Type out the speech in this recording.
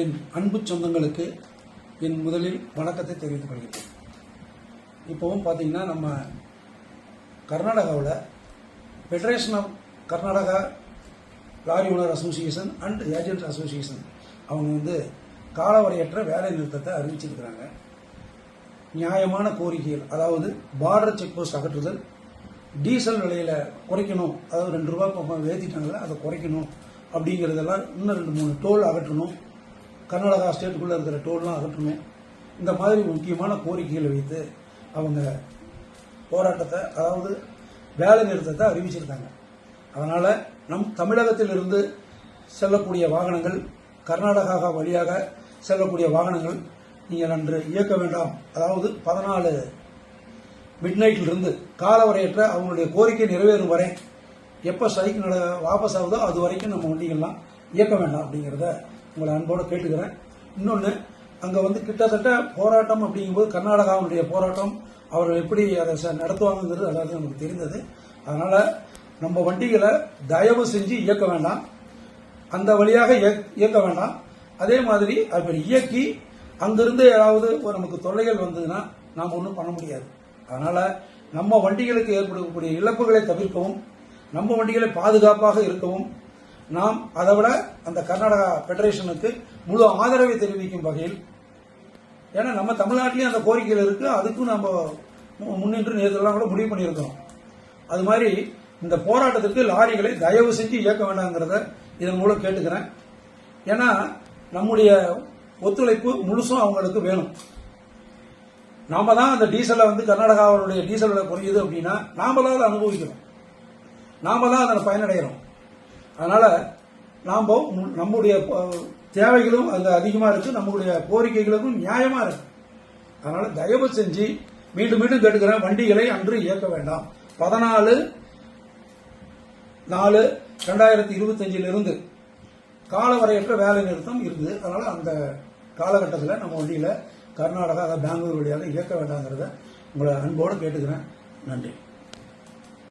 என் அன்பு சொந்தங்களுக்கு என் முதலில் வணக்கத்தை தெரிவித்துக் கொள்கிறேன். இப்போவும் பார்த்தீங்கன்னா நம்ம கர்நாடகாவில் federation of Karnataka lorry owner association and agent association அவங்க வந்து காலவரையற்ற வேலை நிறுத்தத்தை அறிவிச்சிருக்கிறாங்க. நியாயமான கோரிக்கைகள் அதாவது பார்டர் செக் போஸ்ட் அகற்றுதல் டீசல் விலையில குறைக்கணும் அதாவது ரெண்டு ரூபா இப்போ ஏற்றிட்டாங்கல்ல அதை குறைக்கணும் அப்படிங்கிறதெல்லாம் இன்னும் ரெண்டு மூணு டோல் அகற்றணும். கர்நாடகா ஸ்டேட்டுக்குள்ளே இருக்கிற டோல்லாம் அகற்றுமே. இந்த மாதிரி முக்கியமான கோரிக்கைகளை வைத்து அவங்க போராட்டத்தை அதாவது வேலை நிறுத்தத்தை அறிவிச்சிருக்காங்க அதனால் நம் தமிழகத்திலிருந்து செல்லக்கூடிய வாகனங்கள் கர்நாடகா வழியாக செல்லக்கூடிய வாகனங்கள் நீங்கள் அன்று இயக்க வேண்டாம். அதாவது பதினாலு மிட் இருந்து காலவரையற்ற அவங்களுடைய கோரிக்கை நிறைவேறும் வரை எப்போ ஸ்ட்ரைக் வாபஸ் ஆகுதோ அது வரைக்கும் நம்ம வண்டிகள்லாம் இயக்க வேண்டாம் அப்படிங்கிறத உங்களை அன்போடு கேட்டுக்கிறேன். இன்னொன்று அங்கே வந்து கிட்டத்தட்ட போராட்டம் அப்படிங்கும்போது கர்நாடகாவுடைய போராட்டம் அவர்கள் எப்படி அதை ச- நடத்துவாங்கங்கிறது எல்லாத்தையும் நமக்கு தெரிந்தது. அதனால் நம்ம வண்டிகளை தயவு செஞ்சு இயக்க வேண்டாம். அந்த வழியாக இயக்- இயக்க வேண்டாம். அதே மாதிரி அப்படி இயக்கி அங்கிருந்து ஏதாவது ஒரு நமக்கு தொல்லைகள் வந்ததுன்னா நாம் ஒன்றும் பண்ண முடியாது. அதனால நம்ம வண்டிகளுக்கு ஏற்படக்கூடிய இழப்புகளை தவிர்க்கவும் நம்ம வண்டிகளை பாதுகாப்பாக இருக்கவும் நாம் அதை விட அந்த கர்நாடகா ஃபெடரேஷனுக்கு முழு ஆதரவை தெரிவிக்கும் வகையில் ஏன்னா நம்ம தமிழ்நாட்டிலேயும் அந்த கோரிக்கைகள் இருக்கு அதுக்கும் நம்ம முன்னின்று நேரத்தெல்லாம் கூட முடிவு பண்ணியிருக்கிறோம். அது மாதிரி இந்த போராட்டத்திற்கு லாரிகளை தயவு செஞ்சு இயக்க வேண்டாங்கிறத இதன் மூலம் கேட்டுக்கிறேன். ஏன்னா நம்முடைய ஒத்துழைப்பு முழுசும் அவங்களுக்கு வேணும். நாம தான் அந்த டீசலை வந்து கர்நாடகாவுடைய டீசல் விலை குறையுது அப்படின்னா நாம தான் அதை அனுபவிக்கிறோம். நாம தான் அதில் பயனடைகிறோம். அதனால நாம் நம்முடைய தேவைகளும் அங்க அதிகமா இருக்கு நம்முடைய கோரிக்கைகளுக்கும் நியாயமா இருக்கு. அதனால தயவு செஞ்சு மீண்டும் மீண்டும் கேட்டுக்கிறேன் வண்டிகளை அன்று இயக்க வேண்டாம். பதினாலு நாலு ரெண்டாயிரத்தி இருபத்தஞ்சிலிருந்து காலவரையற்ற வேலை நிறுத்தம் இருக்குது அதனால அந்த காலகட்டத்தில் நம்ம வண்டியில் கர்நாடகா பெங்களூர் வழியாக இயக்க வேண்டாங்கிறத உங்களை அன்போடு கேட்டுக்கிறேன். நன்றி.